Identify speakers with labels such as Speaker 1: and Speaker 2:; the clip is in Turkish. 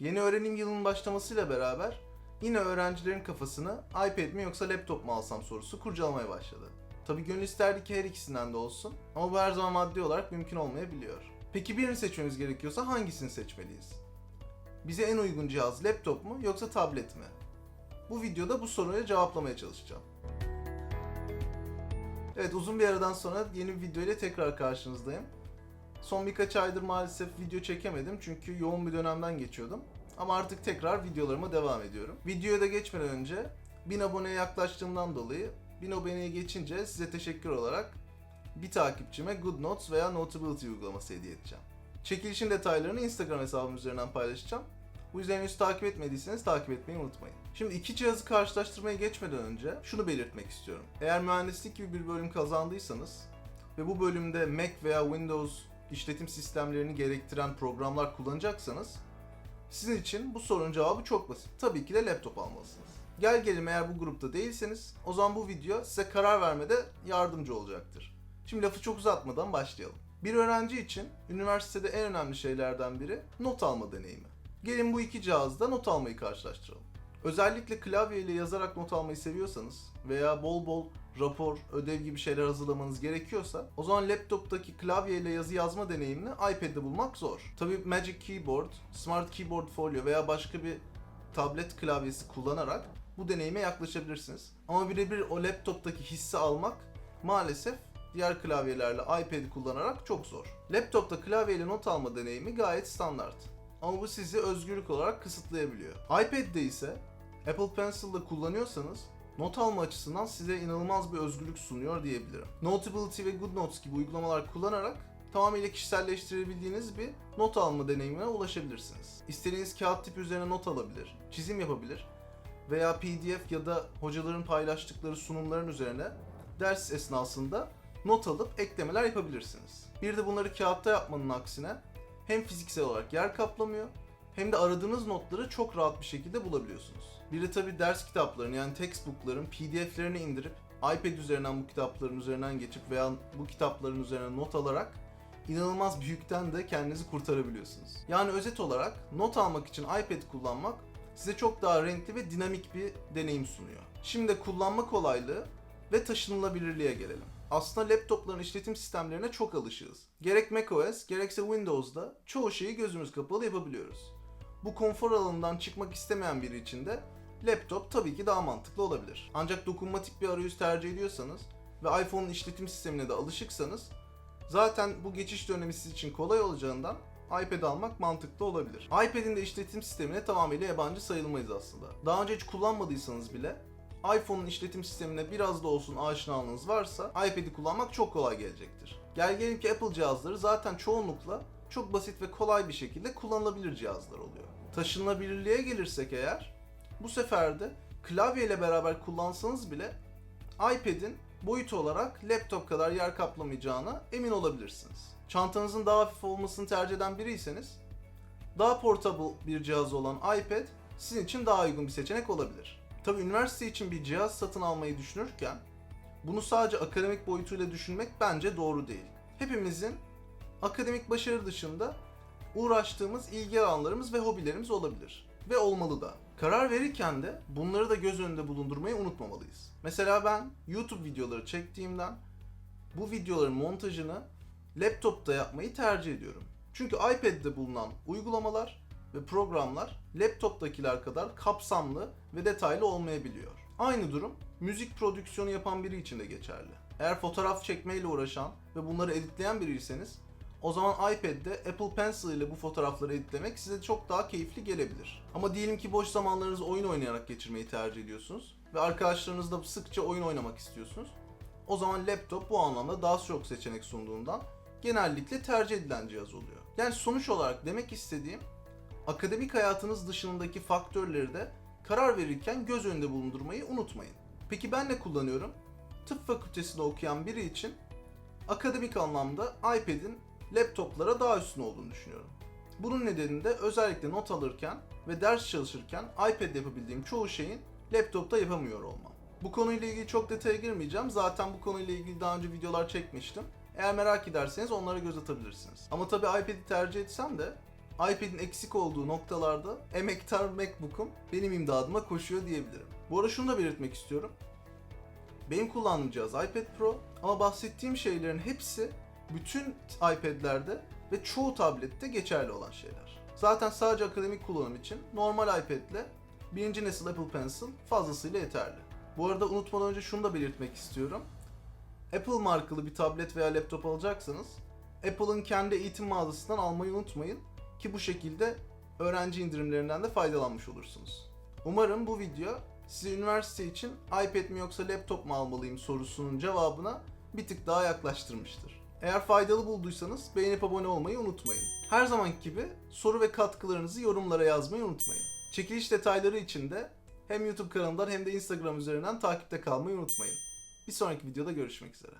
Speaker 1: Yeni öğrenim yılının başlamasıyla beraber yine öğrencilerin kafasını iPad mi yoksa laptop mu alsam sorusu kurcalamaya başladı. Tabi gönül isterdi ki her ikisinden de olsun ama bu her zaman maddi olarak mümkün olmayabiliyor. Peki birini seçmemiz gerekiyorsa hangisini seçmeliyiz? Bize en uygun cihaz laptop mu yoksa tablet mi? Bu videoda bu soruya cevaplamaya çalışacağım. Evet uzun bir aradan sonra yeni bir video ile tekrar karşınızdayım. Son birkaç aydır maalesef video çekemedim çünkü yoğun bir dönemden geçiyordum. Ama artık tekrar videolarıma devam ediyorum. Videoya da geçmeden önce 1000 aboneye yaklaştığımdan dolayı 1000 aboneye geçince size teşekkür olarak bir takipçime Good Notes veya Notability uygulaması hediye edeceğim. Çekilişin detaylarını Instagram hesabım üzerinden paylaşacağım. Bu yüzden henüz takip etmediyseniz takip etmeyi unutmayın. Şimdi iki cihazı karşılaştırmaya geçmeden önce şunu belirtmek istiyorum. Eğer mühendislik gibi bir bölüm kazandıysanız ve bu bölümde Mac veya Windows işletim sistemlerini gerektiren programlar kullanacaksanız sizin için bu sorunun cevabı çok basit. Tabii ki de laptop almalısınız. Gel gelim eğer bu grupta değilseniz o zaman bu video size karar vermede yardımcı olacaktır. Şimdi lafı çok uzatmadan başlayalım. Bir öğrenci için üniversitede en önemli şeylerden biri not alma deneyimi. Gelin bu iki cihazda not almayı karşılaştıralım. Özellikle klavye ile yazarak not almayı seviyorsanız veya bol bol rapor, ödev gibi şeyler hazırlamanız gerekiyorsa o zaman laptoptaki klavye ile yazı yazma deneyimini iPad'de bulmak zor. Tabii Magic Keyboard, Smart Keyboard Folio veya başka bir tablet klavyesi kullanarak bu deneyime yaklaşabilirsiniz. Ama birebir o laptoptaki hissi almak maalesef diğer klavyelerle iPad'i kullanarak çok zor. Laptopta klavyeyle not alma deneyimi gayet standart. Ama bu sizi özgürlük olarak kısıtlayabiliyor. iPad'de ise Apple Pencil'da kullanıyorsanız not alma açısından size inanılmaz bir özgürlük sunuyor diyebilirim. Notability ve GoodNotes gibi uygulamalar kullanarak tamamıyla kişiselleştirebildiğiniz bir not alma deneyimine ulaşabilirsiniz. İstediğiniz kağıt tipi üzerine not alabilir, çizim yapabilir veya PDF ya da hocaların paylaştıkları sunumların üzerine ders esnasında not alıp eklemeler yapabilirsiniz. Bir de bunları kağıtta yapmanın aksine hem fiziksel olarak yer kaplamıyor hem de aradığınız notları çok rahat bir şekilde bulabiliyorsunuz. Bir de tabi ders kitaplarını yani textbookların pdf'lerini indirip iPad üzerinden bu kitapların üzerinden geçip veya bu kitapların üzerine not alarak inanılmaz bir yükten de kendinizi kurtarabiliyorsunuz. Yani özet olarak not almak için iPad kullanmak size çok daha renkli ve dinamik bir deneyim sunuyor. Şimdi kullanma kolaylığı ve taşınılabilirliğe gelelim. Aslında laptopların işletim sistemlerine çok alışığız. Gerek macOS gerekse Windows'da çoğu şeyi gözümüz kapalı yapabiliyoruz. Bu konfor alanından çıkmak istemeyen biri için de laptop tabii ki daha mantıklı olabilir. Ancak dokunmatik bir arayüz tercih ediyorsanız ve iPhone'un işletim sistemine de alışıksanız zaten bu geçiş dönemi sizin için kolay olacağından iPad almak mantıklı olabilir. iPad'in de işletim sistemine tamamıyla yabancı sayılmayız aslında. Daha önce hiç kullanmadıysanız bile iPhone'un işletim sistemine biraz da olsun aşinalığınız varsa iPad'i kullanmak çok kolay gelecektir. Gel gelin ki Apple cihazları zaten çoğunlukla çok basit ve kolay bir şekilde kullanılabilir cihazlar oluyor. Taşınabilirliğe gelirsek eğer bu sefer de klavye ile beraber kullansanız bile iPad'in boyut olarak laptop kadar yer kaplamayacağına emin olabilirsiniz. Çantanızın daha hafif olmasını tercih eden biriyseniz daha portable bir cihaz olan iPad sizin için daha uygun bir seçenek olabilir. Tabi üniversite için bir cihaz satın almayı düşünürken bunu sadece akademik boyutuyla düşünmek bence doğru değil. Hepimizin akademik başarı dışında uğraştığımız ilgi alanlarımız ve hobilerimiz olabilir. Ve olmalı da. Karar verirken de bunları da göz önünde bulundurmayı unutmamalıyız. Mesela ben YouTube videoları çektiğimden bu videoların montajını laptopta yapmayı tercih ediyorum. Çünkü iPad'de bulunan uygulamalar ve programlar laptoptakiler kadar kapsamlı ve detaylı olmayabiliyor. Aynı durum müzik prodüksiyonu yapan biri için de geçerli. Eğer fotoğraf çekmeyle uğraşan ve bunları editleyen biriyseniz o zaman iPad'de Apple Pencil ile bu fotoğrafları editlemek size çok daha keyifli gelebilir. Ama diyelim ki boş zamanlarınızı oyun oynayarak geçirmeyi tercih ediyorsunuz ve arkadaşlarınızla sıkça oyun oynamak istiyorsunuz. O zaman laptop bu anlamda daha çok seçenek sunduğundan genellikle tercih edilen cihaz oluyor. Yani sonuç olarak demek istediğim akademik hayatınız dışındaki faktörleri de karar verirken göz önünde bulundurmayı unutmayın. Peki ben ne kullanıyorum? Tıp fakültesinde okuyan biri için akademik anlamda iPad'in laptoplara daha üstün olduğunu düşünüyorum. Bunun nedeni de özellikle not alırken ve ders çalışırken iPad'de yapabildiğim çoğu şeyin laptopta yapamıyor olmam. Bu konuyla ilgili çok detaya girmeyeceğim. Zaten bu konuyla ilgili daha önce videolar çekmiştim. Eğer merak ederseniz onlara göz atabilirsiniz. Ama tabii iPad'i tercih etsem de iPad'in eksik olduğu noktalarda emektar MacBook'um benim imdadıma koşuyor diyebilirim. Bu arada şunu da belirtmek istiyorum. Benim kullandığım cihaz iPad Pro ama bahsettiğim şeylerin hepsi bütün iPad'lerde ve çoğu tablette geçerli olan şeyler. Zaten sadece akademik kullanım için normal iPad'le birinci nesil Apple Pencil fazlasıyla yeterli. Bu arada unutmadan önce şunu da belirtmek istiyorum. Apple markalı bir tablet veya laptop alacaksanız Apple'ın kendi eğitim mağazasından almayı unutmayın ki bu şekilde öğrenci indirimlerinden de faydalanmış olursunuz. Umarım bu video size üniversite için iPad mi yoksa laptop mu almalıyım sorusunun cevabına bir tık daha yaklaştırmıştır. Eğer faydalı bulduysanız beğenip abone olmayı unutmayın. Her zamanki gibi soru ve katkılarınızı yorumlara yazmayı unutmayın. Çekiliş detayları için de hem YouTube kanalımdan hem de Instagram üzerinden takipte kalmayı unutmayın. Bir sonraki videoda görüşmek üzere.